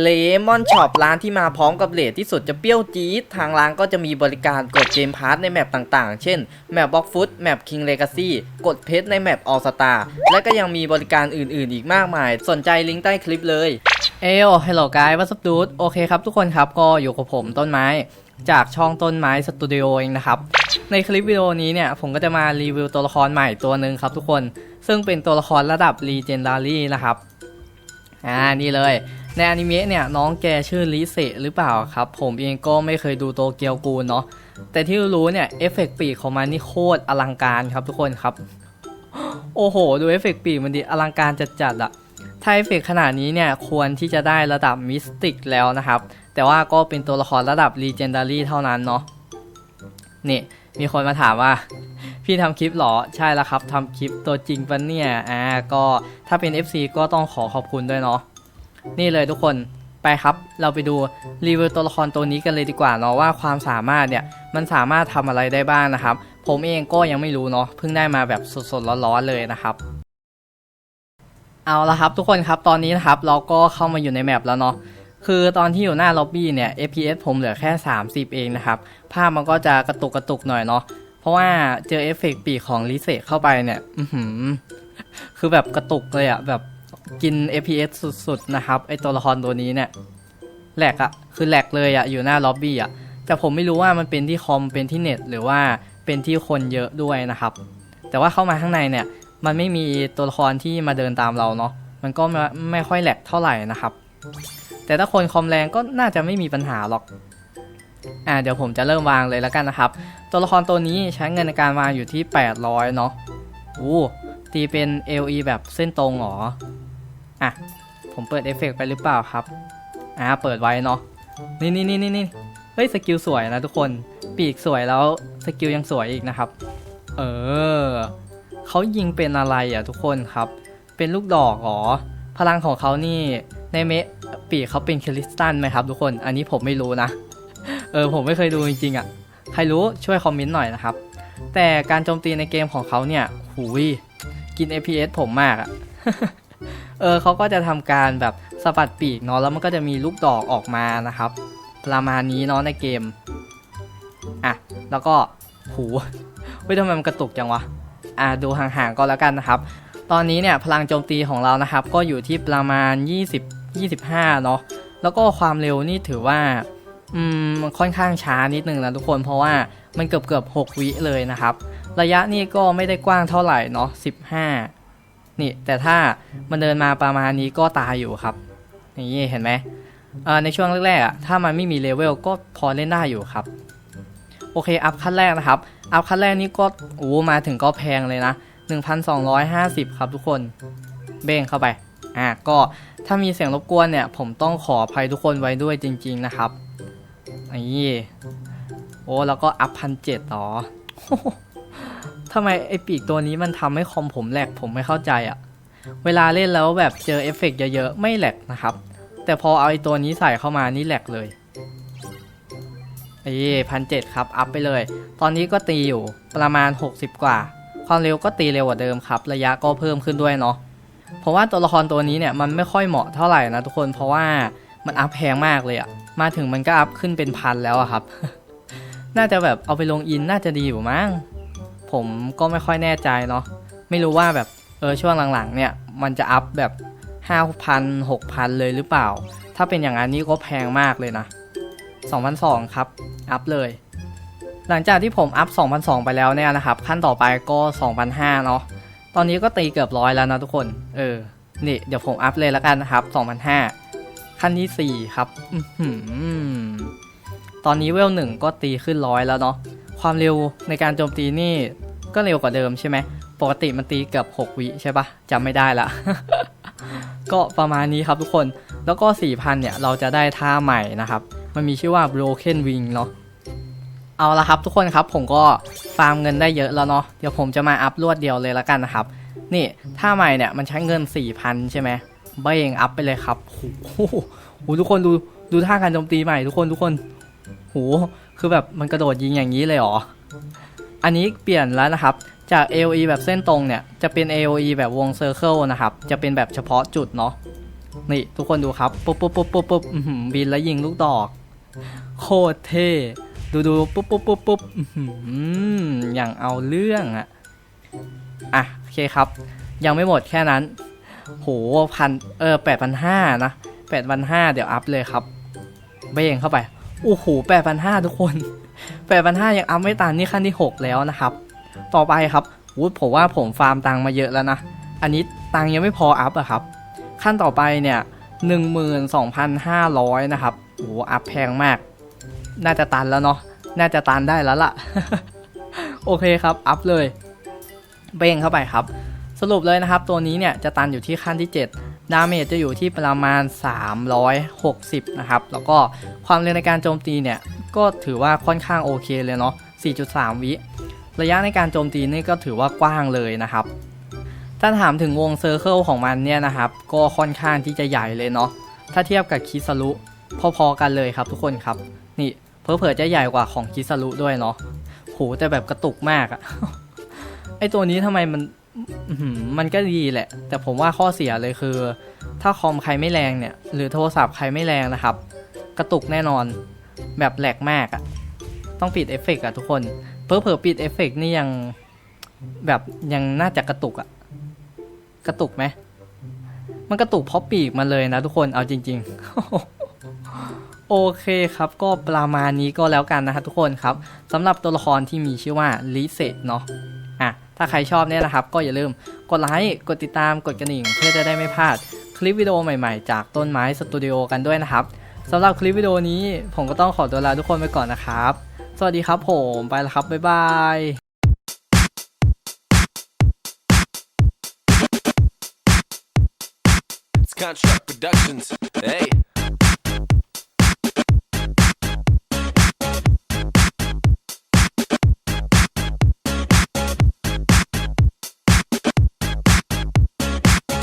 เลมอนช็อปร้านที่มาพร้อมกับเลทที่สุดจะเปรี้ยวจี๊ดทางร้านก็จะมีบริการกดเกมพาร์ทในแมปต่างๆ เช่นแมปบล็อกฟุตแมปคิงเลกาซี่กดเพชรในแมปออสตาและก็ยังมีบริการอื่นๆ อีกมากมาย สนใจลิงก์ใต้คลิปเลย เอลฮัลโลกายวัสดุดโอเคครับทุกคนครับก็อยู่กับผมต้นไม้ จากช่องต้นไม้สตูดิโอเองนะครับ ในคลิปวิดีโอนี้เนี่ยผมก็จะมารีวิวตัวละครใหม่ตัวหนึ่งครับทุกคน ซึ่งเป็นตัวละครระดับ Legendary นะครับ อ่านี่เลยในอนิเมะเนี่ยน้องแกชื่อลิเซหรือเปล่าครับ ผมเองก็ไม่เคยดูโตเกียวกูเนาะแต่ที่รู้เนี่ยเอฟเฟกต์ปีกของมันนี่โคตรอลังการครับทุกคนครับ โอ้โห ดูเอฟเฟกต์ปีกมันดิอลังการจัดๆอะถ้าเอฟเฟกขนาดนี้เนี่ยควรที่จะได้ระดับมิสติกแล้วนะครับ แต่ว่าก็เป็นตัวละครระดับ Legendary เท่านั้นเนาะนี่มีคนมาถามว่า พี่ทำคลิปเหรอใช่แล้วครับทำคลิปตัวจริงปะเนี่ยอ่าก็ถ้าเป็น FC ก็ต้องขอขอบคุณด้วยเนาะนี่เลยทุกคนไปครับ เราไปดูรีวิวตัวละครตัวนี้กันเลยดีกว่าเนาะว่าความสามารถเนี่ยมันสามารถทำอะไรได้บ้างนะครับ ผมเองก็ยังไม่รู้เนาะเพิ่งได้มาแบบสดๆร้อนๆเลยนะครับ เอาละครับทุกคนครับตอนนี้นะครับเราก็เข้ามาอยู่ในแมปแล้วเนาะคือตอนที่อยู่หน้าล็อบบี้เนี่ย FPS ผมเหลือแค่ 30 เองนะครับ ภาพมันก็จะกระตุกกระตุกหน่อยเนาะ เพราะว่าเจอเอฟเฟกต์ปีกของลิเซเข้าไปเนี่ย อืคือแบบกระตุกเลยอะแบบกิน FPS สุดๆ นะครับ ไอตัวละครตัวนี้เนี่ยแหลกอะคือแหลกเลยอะอยู่หน้าล็อบบี้อะแต่ผมไม่รู้ว่ามันเป็นที่คอมเป็นที่เน็ต หรือว่าเป็นที่คนเยอะด้วยนะครับ แต่ว่าเข้ามาข้างในเนี่ย มันไม่มีตัวละครที่มาเดินตามเราเนาะมันก็ไม่ค่อยแหลกเท่าไหร่นะครับ แต่ถ้าคนคอมแรงก็น่าจะไม่มีปัญหาหรอก อ่าเดี๋ยวผมจะเริ่มวางเลยแล้วกันนะครับ ตัวละครตัวนี้ใช้เงินในการวางอยู่ที่ 800 เนาะอู้ตีเป็น LE แบบเส้นตรงเหรอ อะ ผมเปิดเอฟเฟกต์ไปหรือเปล่าครับ อ่า เปิดไว้เนาะ นี่นี่นี่นี่นี่เฮ้ย สกิลสวยนะทุกคน ปีกสวยแล้ว สกิลยังสวยอีกนะครับ เออ เขายิงเป็นอะไรอะทุกคนครับ เป็นลูกดอกเหรอ พลังของเขานี่ ในเมะปีกเขาเป็นคริสตัลไหมครับทุกคน อันนี้ผมไม่รู้นะ เออผมไม่เคยดูจริงๆอะ ใครรู้ช่วยคอมเมนต์หน่อยนะครับ แต่การโจมตีในเกมของเขาเนี่ยหูยกิน APS ผมมากอะเออเขาก็จะทำการแบบสะบัดปีกเนาะแล้วมันก็จะมีลูกดอกออกมานะครับ ประมาณนี้เนาะในเกม อะ แล้วก็หูเฮ้ยทำไมมันกระตุกจังวะ อะดูห่างๆก็แล้วกันนะครับ ตอนนี้เนี่ยพลังโจมตีของเรานะครับ ก็อยู่ที่ประมาณ 20 25 เนาะ แล้วก็ความเร็วนี่ถือว่า อืมค่อนข้างช้านิดนึงนะทุกคนเพราะว่ามันเกือบเกือบ6วิเลยนะครับ ระยะนี่ก็ไม่ได้กว้างเท่าไหร่เนาะ15 นี่ แต่ถ้ามันเดินมาประมาณนี้ก็ตายอยู่ครับนี่เห็นไหมในช่วงแรกๆถ้ามันไม่มีเลเวลก็พอเล่นได้อยู่ครับ โอเค อัพขั้นแรกนะครับ อัพขั้นแรกนี่ก็โอ้มาถึงก็แพงเลยนะ 1,250 ครับทุกคน เบ้งเข้าไป อะก็ถ้ามีเสียงรบกวนเนี่ย ผมต้องขออภัยทุกคนไว้ด้วยจริง ๆ นะครับ นี่โอ้แล้วก็อัพพันเจ็ดต่อทำไมไอปีกตัวนี้มันทำให้คอมผมแหลกผมไม่เข้าใจอะเวลาเล่นแล้วแบบเจอเอฟเฟกต์เยอะๆ ไม่แหลกนะครับ แต่พอเอาไอตัวนี้ใส่เข้ามานี่แหลกเลยไอ้พันเจ็ดครับ อัพไปเลย ตอนนี้ก็ตีอยู่ประมาณ 60 กว่า ความเร็วก็ตีเร็วกว่าเดิมครับ ระยะก็เพิ่มขึ้นด้วยเนาะเพราะว่าตัวละครตัวนี้เนี่ยมันไม่ค่อยเหมาะเท่าไหร่นะทุกคนเพราะว่า มันอัพแพงมากเลยอะมาถึงมันก็อัพขึ้นเป็นพันแล้วอะครับ น่าจะแบบเอาไปลงอินน่าจะดีอยู่มั้ง ผมก็ไม่ค่อยแน่ใจเนาะ ไม่รู้ว่าแบบเออช่วงหลังๆ เนี่ย มันจะอัพแบบ 5,000 6,000 เลยหรือเปล่า ถ้าเป็นอย่างนั้นนี่ก็แพงมากเลยนะ2,200ครับ อัพเลย หลังจากที่ผมอัพ2,200ไปแล้วเนี่ยนะครับ ขั้นต่อไปก็2,500เนาะ ตอนนี้ก็ตีเกือบร้อยแล้วนะทุกคน เออ นี่เดี๋ยวผมอัพเลยแล้วกันนะครับ2,500 ขั้นที่ 4 ครับอตอนนี้เวลหนึ่งก็ตีขึ้นร้อยแล้วเนาะ ความเร็วในการโจมตีนี่ก็เร็วกว่าเดิมใช่ไหม ปกติมันตีเกือบ6วิใช่ปะจำไม่ได้ละ ก็ประมาณนี้ครับทุกคน แล้วก็ 4,000 เนี่ย เราจะได้ท่าใหม่นะครับ มันมีชื่อว่า broken wing เนาะเอาละครับทุกคนครับผมก็ฟาร์มเงินได้เยอะแล้วเนาะเดี๋ยวผมจะมาอัพรวดเดียวเลยล้วกันนะครับ นี่ท่าใหม่เนี่ยมันใช้เงิน 4,000 ใช่ไหม เบงอัพไปเลยครับโอ้โหโหทุกคนดูดูท่าการโจมตีใหม่ทุกคนทุกคนโหคือแบบมันกระโดดยิงอย่างนี้เลยเหรอ อันนี้เปลี่ยนแล้วนะครับ จาก AOE แบบเส้นตรงเนี่ย จะเป็น AOE แบบวงเซอร์เคิลนะครับ จะเป็นแบบเฉพาะจุดเนาะ นี่ทุกคนดูครับ ปุ๊บปุ๊บปุ๊บปุ๊บปุ๊บบินแล้วยิงลูกดอก โคตรเท่ ดูดูปุ๊บปุ๊บปุ๊บปุ๊บอื้อหืออย่างเอาเรื่องอะอะ โอเคครับ ยังไม่หมดแค่นั้น โหพันเออแปดพันห้านะแปดพันห้าเดี๋ยวอัพเลยครับเบ่งเข้าไปโอ้โหแปดพันห้าทุกคนแปดพันห้ายังอัพไม่ตันนี่ขั้นที่หกแล้วนะครับ ต่อไปครับวูดผมว่าผมฟาร์มตังค์มาเยอะแล้วนะ อันนี้ตังค์ยังไม่พออัพอะครับ ขั้นต่อไปเนี่ยหนึ่งหมื่นสองพันห้าร้อยนะครับโอ้โหอัพแพงมาก น่าจะตันแล้วเนาะน่าจะตันได้แล้วล่ะ โอเคครับ อัพเลย เบ่งเข้าไปครับ สรุปเลยนะครับ ตัวนี้เนี่ยจะตันอยู่ที่ขั้นที่ 7 ดาเมจจะอยู่ที่ประมาณ 360 นะครับ แล้วก็ความเร็วในการโจมตีเนี่ย ก็ถือว่าค่อนข้างโอเคเลยเนาะ 4.3 วิ ระยะในการโจมตีนี่ก็ถือว่ากว้างเลยนะครับ ถ้าถามถึงวงเซอร์เคิลของมันเนี่ยนะครับ ก็ค่อนข้างที่จะใหญ่เลยเนาะ ถ้าเทียบกับคิสรุพอๆกันเลยครับทุกคนครับ นี่เพอเพอๆจะใหญ่กว่าของคิสรุด้วยเนาะ โหแต่แบบกระตุกมากอะไอตัวนี้ทำไมมัน อื้อหือมันก็ดีแหละ แต่ผมว่าข้อเสียเลยคือ ถ้าคอมใครไม่แรงเนี่ย หรือโทรศัพท์ใครไม่แรงนะครับ กระตุกแน่นอนแบบแหลกมากอะ่ะ ต้องปิดเอฟเฟกต์อะทุกคน เพอเพอปิดเอฟเฟกต์นี่ยังแบบยังน่าจะกระตุกอะกระตุกไหม มันกระตุกเพราะปีกมันเลยนะทุกคนเอาจริง ๆโอเคครับ ก็ประมาณนี้ก็แล้วกันนะครับทุกคนครับสำหรับตัวละครที่มีชื่อว่าลิเซตเนาะ ถ้าใครชอบเนี่ยนะครับ ก็อย่าลืมกดไลค์ กดติดตาม กดกระดิ่ง เพื่อจะได้ไม่พลาดคลิปวิดีโอใหม่ๆ จากต้นไม้สตูดิโอกันด้วยนะครับสำหรับคลิปวิดีโอนี้ผมก็ต้องขอตัวลาทุกคนไปก่อนนะครับ สวัสดีครับผมไปแล้วครับบ๊ายบาย Contract Productions. Hey.